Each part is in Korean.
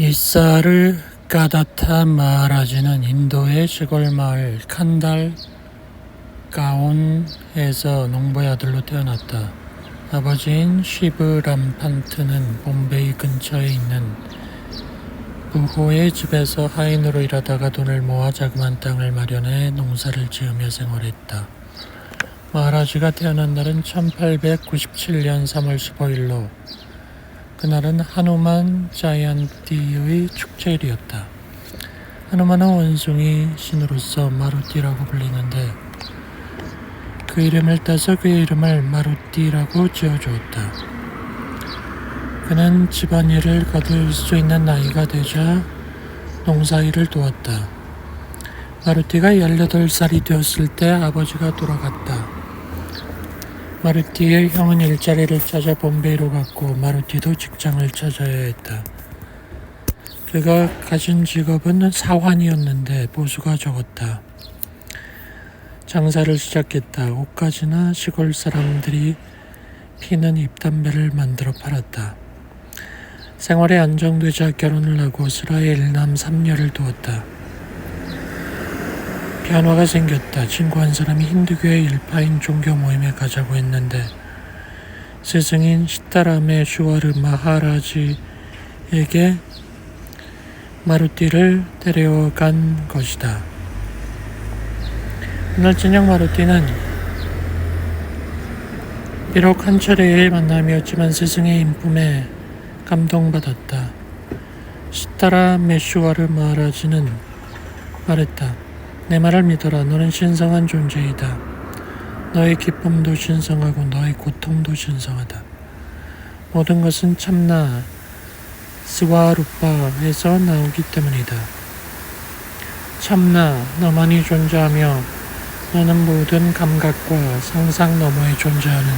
니사르 가다타 마하라지는 인도의 시골 마을 칸달 가온에서 농부의 아들로 태어났다. 아버지인 시브 람판트는 봄베이 근처에 있는 부호의 집에서 하인으로 일하다가 돈을 모아 자그마한 땅을 마련해 농사를 지으며 생활했다. 마하라지가 태어난 날은 1897년 3월 15일로 그날은 하누만 자이언티의 축제일이었다. 하누만은 원숭이 신으로서 마루띠라고 불리는데 그 이름을 따서 그의 이름을 마루띠라고 지어주었다. 그는 집안일을 거둘 수 있는 나이가 되자 농사일을 도왔다. 마루띠가 18살이 되었을 때 아버지가 돌아갔다. 마루티의 형은 일자리를 찾아 bom베이로 갔고 마루티도 직장을 찾아야 했다. 그가 가진 직업은 사환이었는데 보수가 적었다. 장사를 시작했다. 옷가지나 시골 사람들이 피는 입담배를 만들어 팔았다. 생활에 안정되자 결혼을 하고 스라에 일남 삼녀를 두었다. 변화가 생겼다. 친구 한 사람이 힌두교의 일파인 종교 모임에 가자고 했는데 스승인 시타람의 슈와르 마하라지에게 마루띠를 데려간 것이다. 그날 저녁 마루띠는 비록 한 차례의 만남이었지만 스승의 인품에 감동받았다. 시타라 메슈와르 마하라지는 말했다. 내 말을 믿어라. 너는 신성한 존재이다. 너의 기쁨도 신성하고 너의 고통도 신성하다. 모든 것은 참나 스와루파에서 나오기 때문이다. 참나 너만이 존재하며 너는 모든 감각과 상상 너머에 존재하는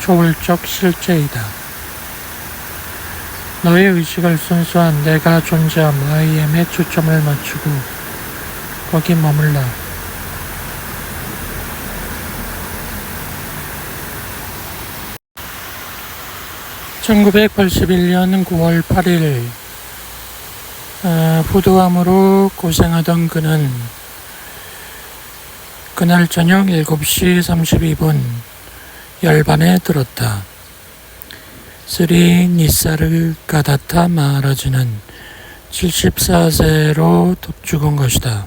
초월적 실제이다. 너의 의식을 순수한 내가 존재함 IM에 초점을 맞추고 거기 머물러. (1981년 9월 8일) 어, 부도암으로 고생하던 그는 그날 저녁 7시 32분 열반에 들었다. 스리 니사르 가다타 마하라지는 74세로 죽은 것이다.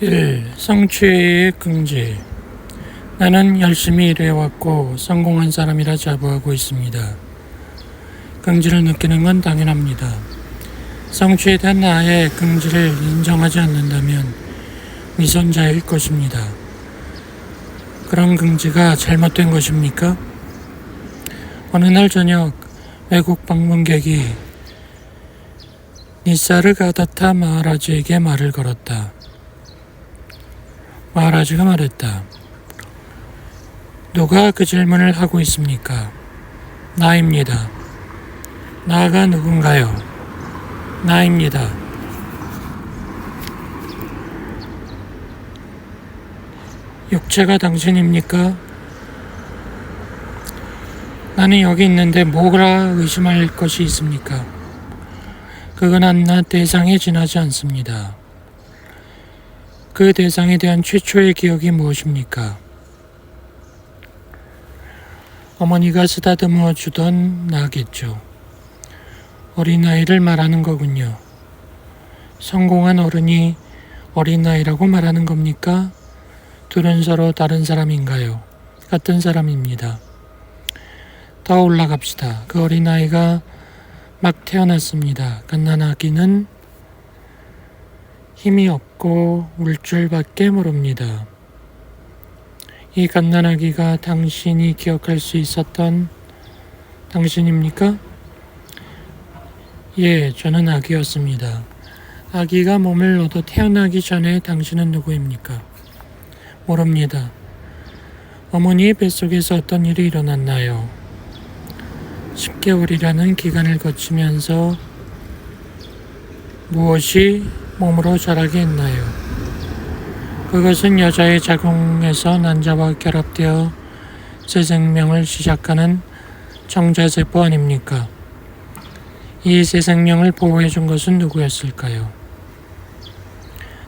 1. 성취의 긍지 나는 열심히 일해왔고 성공한 사람이라 자부하고 있습니다. 긍지를 느끼는 건 당연합니다. 성취에 대한 나의 긍지를 인정하지 않는다면 미선자일 것입니다. 그런 긍지가 잘못된 것입니까? 어느 날 저녁 외국 방문객이 니사르 가다타 마하라지에게 말을 걸었다. 마하라지가 말했다. 누가 그 질문을 하고 있습니까? 나입니다. 나가 누군가요? 나입니다. 육체가 당신입니까? 나는 여기 있는데 뭐라 의심할 것이 있습니까? 그건 한낱 대상에 지나지 않습니다. 그 대상에 대한 최초의 기억이 무엇입니까? 어머니가 쓰다듬어 주던 나겠죠. 어린아이를 말하는 거군요. 성공한 어른이 어린아이라고 말하는 겁니까? 둘은 서로 다른 사람인가요? 같은 사람입니다. 더 올라갑시다. 그 어린아이가 막 태어났습니다. 갓난아기는 힘이 없 고울 줄밖에 모릅니다. 이 갓난아기가 당신이 기억할 수 있었던 당신입니까? 예, 저는 아기였습니다. 아기가 몸을 얻어 태어나기 전에 당신은 누구입니까? 모릅니다. 어머니의 뱃속에서 어떤 일이 일어났나요? 10개월이라는 기간을 거치면서 무엇이 몸으로 자라게 했나요? 그것은 여자의 자궁에서 난자와 결합되어 새 생명을 시작하는 정자세포 아닙니까? 이 새 생명을 보호해 준 것은 누구였을까요?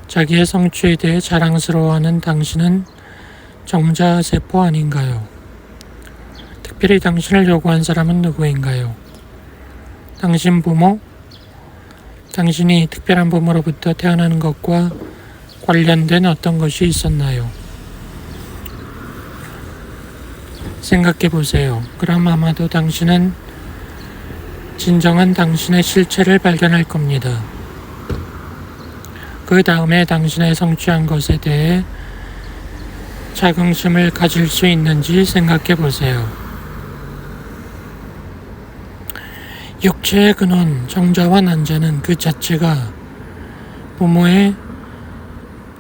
자기의 성취에 대해 자랑스러워하는 당신은 정자세포 아닌가요? 특별히 당신을 요구한 사람은 누구인가요? 당신 부모? 당신이 특별한 부모로부터 태어나는 것과 관련된 어떤 것이 있었나요? 생각해 보세요. 그럼 아마도 당신은 진정한 당신의 실체를 발견할 겁니다. 그 다음에 당신의 성취한 것에 대해 자긍심을 가질 수 있는지 생각해 보세요. 육체의 근원, 정자와 난자는 그 자체가 부모의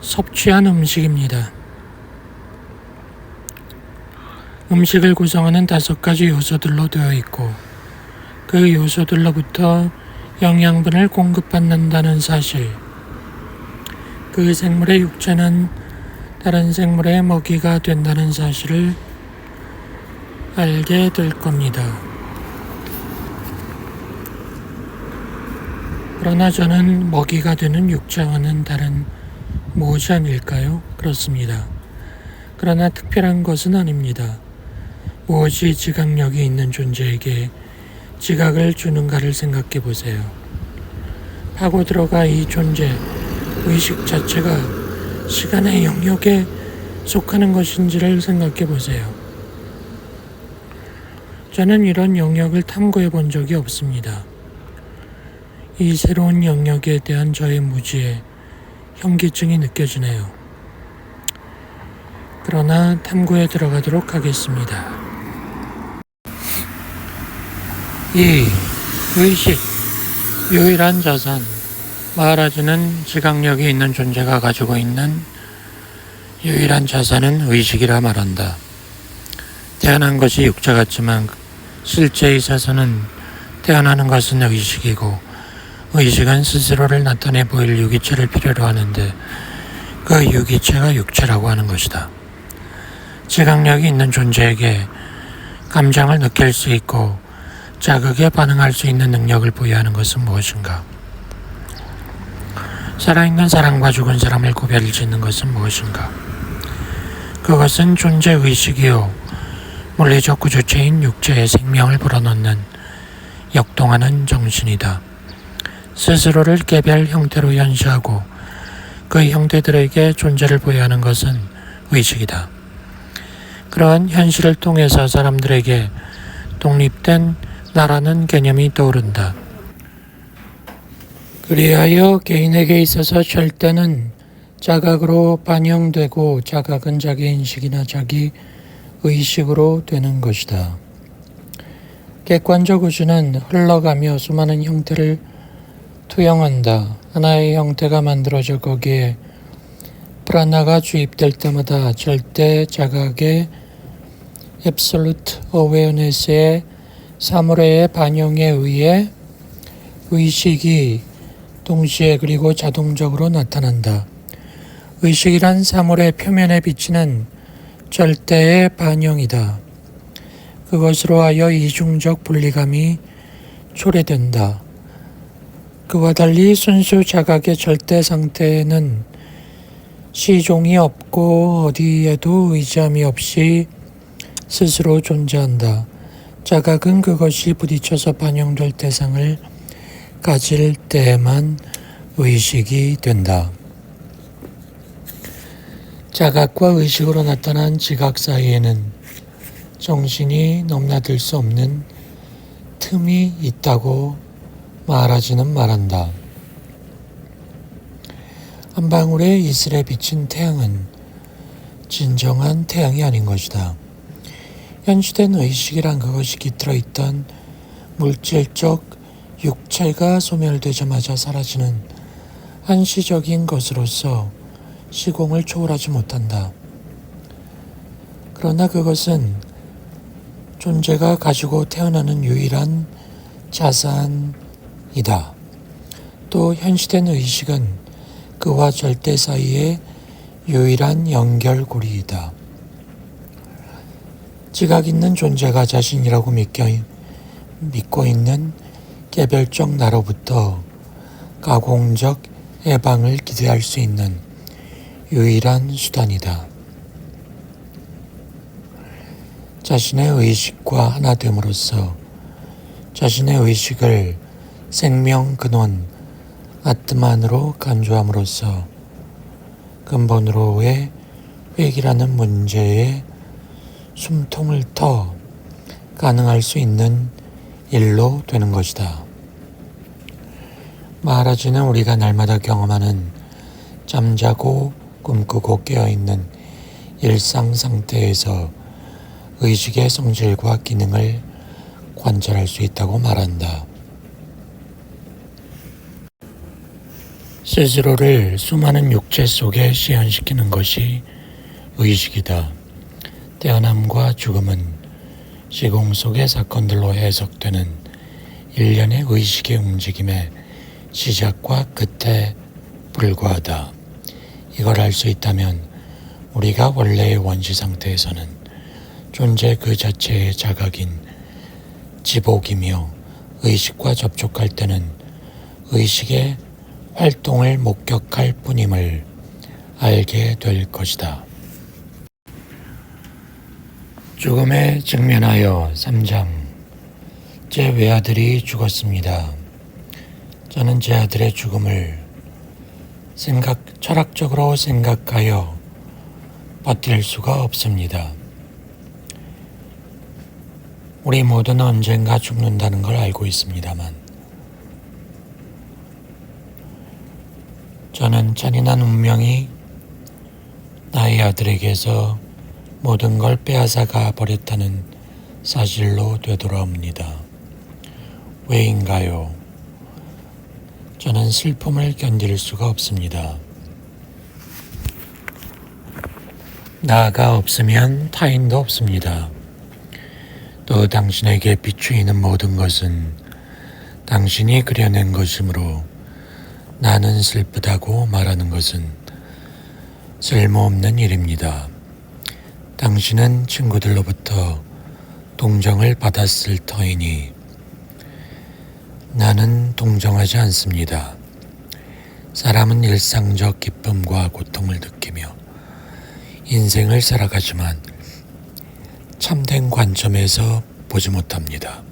섭취한 음식입니다. 음식을 구성하는 다섯 가지 요소들로 되어 있고 그 요소들로부터 영양분을 공급받는다는 사실. 그 생물의 육체는 다른 생물의 먹이가 된다는 사실을 알게 될 겁니다. 그러나 저는 먹이가 되는 육체와는 다른 무엇이 아닐까요? 그렇습니다. 그러나 특별한 것은 아닙니다. 무엇이 지각력이 있는 존재에게 지각을 주는가를 생각해 보세요. 파고 들어가 이 존재, 의식 자체가 시간의 영역에 속하는 것인지를 생각해 보세요. 저는 이런 영역을 탐구해 본 적이 없습니다. 이 새로운 영역에 대한 저의 무지에 현기증이 느껴지네요. 그러나 탐구에 들어가도록 하겠습니다. 2. 의식 유일한 자산 마하라즈는 지각력이 있는 존재가 가지고 있는 유일한 자산은 의식이라 말한다. 태어난 것이 육체 같지만 실제의 자산은 태어나는 것은 의식이고 의식은 스스로를 나타내 보일 유기체를 필요로 하는데 그 유기체가 육체라고 하는 것이다. 지각력이 있는 존재에게 감정을 느낄 수 있고 자극에 반응할 수 있는 능력을 부여하는 것은 무엇인가? 살아있는 사람과 죽은 사람을 구별 짓는 것은 무엇인가? 그것은 존재 의식이요. 물리적 구조체인 육체의 생명을 불어넣는 역동하는 정신이다. 스스로를 개별 형태로 연시하고 그 형태들에게 존재를 부여하는 것은 의식이다. 그러한 현실을 통해서 사람들에게 독립된 나라는 개념이 떠오른다. 그리하여 개인에게 있어서 절대는 자각으로 반영되고 자각은 자기 인식이나 자기 의식으로 되는 것이다. 객관적 우주는 흘러가며 수많은 형태를 투영한다. 하나의 형태가 만들어져 거기에 프라나가 주입될 때마다 절대 자각의 absolute awareness의 사물의 반영에 의해 의식이 동시에 그리고 자동적으로 나타난다. 의식이란 사물의 표면에 비치는 절대의 반영이다. 그것으로 하여 이중적 분리감이 초래된다. 그와 달리 순수 자각의 절대 상태는 시종이 없고 어디에도 의지함이 없이 스스로 존재한다. 자각은 그것이 부딪혀서 반영될 대상을 가질 때에만 의식이 된다. 자각과 의식으로 나타난 지각 사이에는 정신이 넘나들 수 없는 틈이 있다고 말하지는 말한다. 한 방울의 이슬에 비친 태양은 진정한 태양이 아닌 것이다. 현시된 의식이란 그것이 깃들어 있던 물질적 육체가 소멸되자마자 사라지는 한시적인 것으로서 시공을 초월하지 못한다. 그러나 그것은 존재가 가지고 태어나는 유일한 자산 이다. 또 현시된 의식은 그와 절대 사이의 유일한 연결고리이다. 지각 있는 존재가 자신이라고 믿고 있는 개별적 나로부터 가공적 해방을 기대할 수 있는 유일한 수단이다. 자신의 의식과 하나됨으로써 자신의 의식을 생명 근원 아트만으로 간주함으로써 근본으로의 회기라는 문제에 숨통을 터 가능할 수 있는 일로 되는 것이다. 마하라지는 우리가 날마다 경험하는 잠자고 꿈꾸고 깨어있는 일상 상태에서 의식의 성질과 기능을 관찰할 수 있다고 말한다. 스스로를 수많은 육체 속에 시연시키는 것이 의식이다. 태어남과 죽음은 시공 속의 사건들로 해석되는 일련의 의식의 움직임의 시작과 끝에 불과하다. 이걸 알 수 있다면 우리가 원래의 원시 상태에서는 존재 그 자체의 자각인 지복이며 의식과 접촉할 때는 의식의 활동을 목격할 뿐임을 알게 될 것이다. 죽음에 직면하여 3장 제 외아들이 죽었습니다. 저는 제 아들의 죽음을 생각, 철학적으로 생각하여 버틸 수가 없습니다. 우리 모두는 언젠가 죽는다는 걸 알고 있습니다만, 저는 잔인한 운명이 나의 아들에게서 모든 걸 빼앗아가 버렸다는 사실로 되돌아옵니다. 왜인가요? 저는 슬픔을 견딜 수가 없습니다. 나가 없으면 타인도 없습니다. 또 당신에게 비추이는 모든 것은 당신이 그려낸 것이므로 나는 슬프다고 말하는 것은 쓸모없는 일입니다. 당신은 친구들로부터 동정을 받았을 터이니 나는 동정하지 않습니다. 사람은 일상적 기쁨과 고통을 느끼며 인생을 살아가지만 참된 관점에서 보지 못합니다.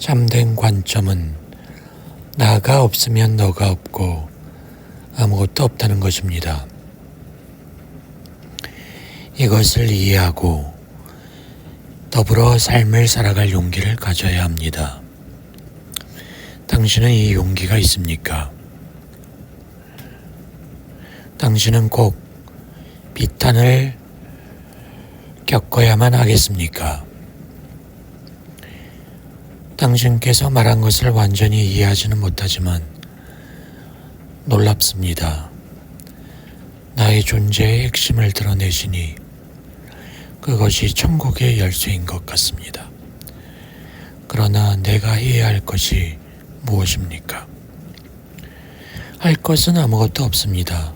참된 관점은 나가 없으면 너가 없고 아무것도 없다는 것입니다. 이것을 이해하고 더불어 삶을 살아갈 용기를 가져야 합니다. 당신은 이 용기가 있습니까? 당신은 꼭 비탄을 겪어야만 하겠습니까? 당신께서 말한 것을 완전히 이해하지는 못하지만 놀랍습니다. 나의 존재의 핵심을 드러내시니 그것이 천국의 열쇠인 것 같습니다. 그러나 내가 해야 할 것이 무엇입니까? 할 것은 아무것도 없습니다.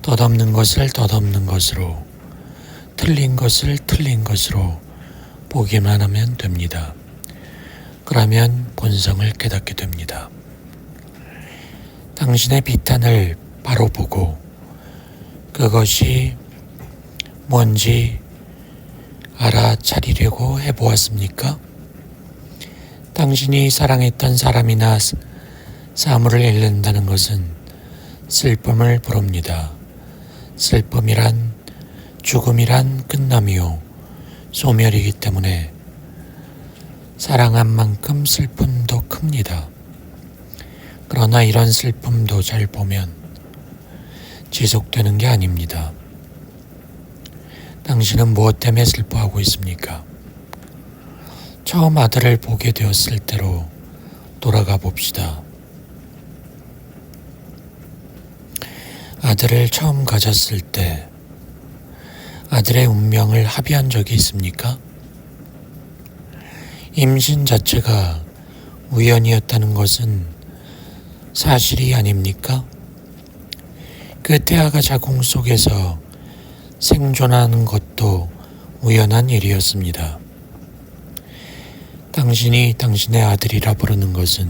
덧없는 것을 덧없는 것으로, 틀린 것을 틀린 것으로 보기만 하면 됩니다. 그러면 본성을 깨닫게 됩니다. 당신의 비탄을 바로 보고 그것이 뭔지 알아차리려고 해보았습니까? 당신이 사랑했던 사람이나 사물을 잃는다는 것은 슬픔을 부릅니다. 슬픔이란 죽음이란 끝남이요 소멸이기 때문에 사랑한 만큼 슬픔도 큽니다. 그러나 이런 슬픔도 잘 보면 지속되는 게 아닙니다. 당신은 무엇 때문에 슬퍼하고 있습니까? 처음 아들을 보게 되었을 때로 돌아가 봅시다. 아들을 처음 가졌을 때 아들의 운명을 합의한 적이 있습니까? 임신 자체가 우연이었다는 것은 사실이 아닙니까? 그 태아가 자궁 속에서 생존하는 것도 우연한 일이었습니다. 당신이 당신의 아들이라 부르는 것은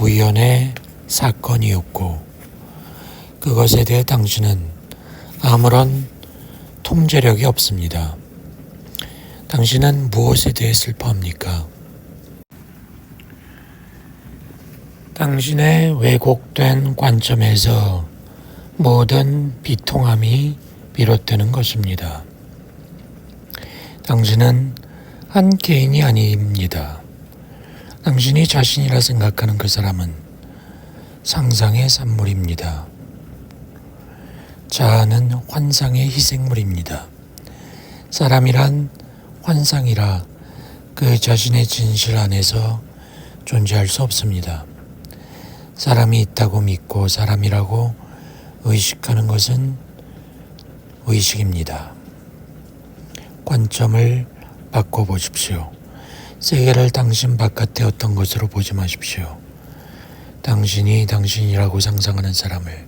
우연의 사건이었고 그것에 대해 당신은 아무런 통제력이 없습니다. 당신은 무엇에 대해 슬퍼합니까? 당신의 왜곡된 관점에서 모든 비통함이 비롯되는 것입니다. 당신은 한 개인이 아닙니다. 당신이 자신이라 생각하는 그 사람은 상상의 산물입니다. 자아는 환상의 희생물입니다. 사람이란 환상이라 그 자신의 진실 안에서 존재할 수 없습니다. 사람이 있다고 믿고 사람이라고 의식하는 것은 의식입니다. 관점을 바꿔보십시오. 세계를 당신 바깥의 어떤 것으로 보지 마십시오. 당신이 당신이라고 상상하는 사람을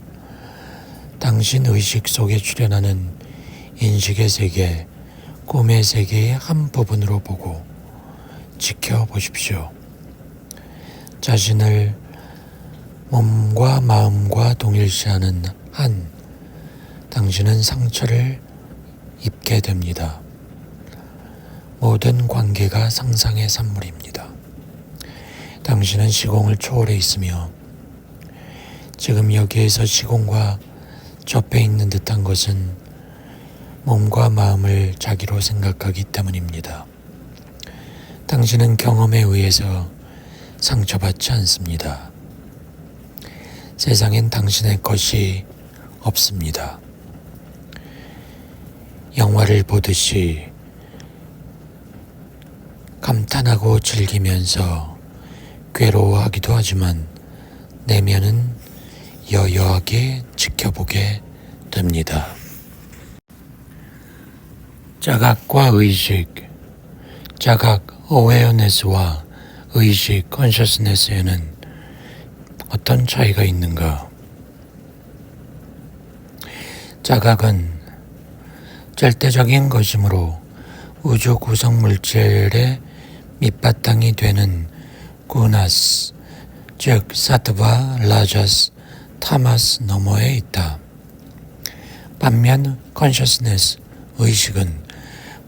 당신 의식 속에 출현하는 인식의 세계, 꿈의 세계의 한 부분으로 보고 지켜보십시오. 자신을 몸과 마음과 동일시하는 한, 당신은 상처를 입게 됩니다. 모든 관계가 상상의 산물입니다. 당신은 시공을 초월해 있으며 지금 여기에서 시공과 접해 있는 듯한 것은 몸과 마음을 자기로 생각하기 때문입니다. 당신은 경험에 의해서 상처받지 않습니다. 세상엔 당신의 것이 없습니다. 영화를 보듯이 감탄하고 즐기면서 괴로워하기도 하지만 내면은 여여하게 지켜보게 됩니다. 자각과 의식, 자각 어웨어네스와 의식 컨셔스네스에는 어떤 차이가 있는가? 자각은 절대적인 것이므로 우주 구성 물질의 밑바탕이 되는 구나스, 즉 사트바, 라자스, 타마스 너머에 있다. 반면 컨셔스네스, 의식은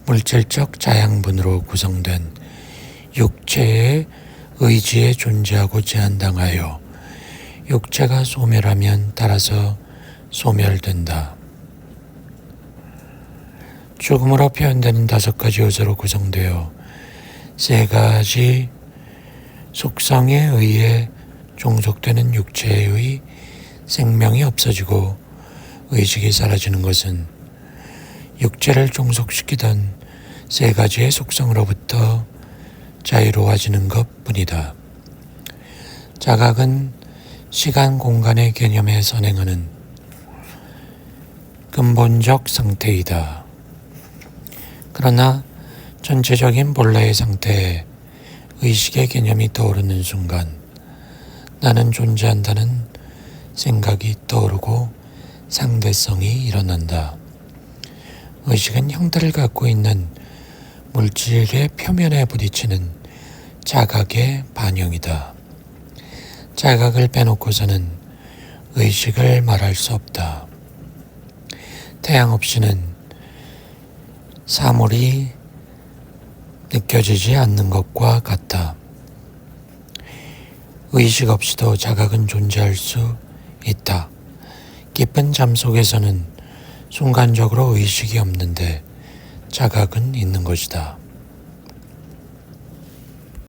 물질적 자양분으로 구성된 육체의 의지에 존재하고 제한당하여 육체가 소멸하면 따라서 소멸된다. 죽음으로 표현되는 다섯 가지 요소로 구성되어 세 가지 속성에 의해 종속되는 육체의 생명이 없어지고 의식이 사라지는 것은 육체를 종속시키던 세 가지의 속성으로부터 자유로워지는 것 뿐이다. 자각은 시간 공간의 개념에 선행하는 근본적 상태이다. 그러나 전체적인 본래의 상태에 의식의 개념이 떠오르는 순간 나는 존재한다는 생각이 떠오르고 상대성이 일어난다. 의식은 형태를 갖고 있는 물질의 표면에 부딪히는 자각의 반영이다. 자각을 빼놓고서는 의식을 말할 수 없다. 태양 없이는 사물이 느껴지지 않는 것과 같다. 의식 없이도 자각은 존재할 수 있다. 깊은 잠 속에서는 순간적으로 의식이 없는데 자각은 있는 것이다.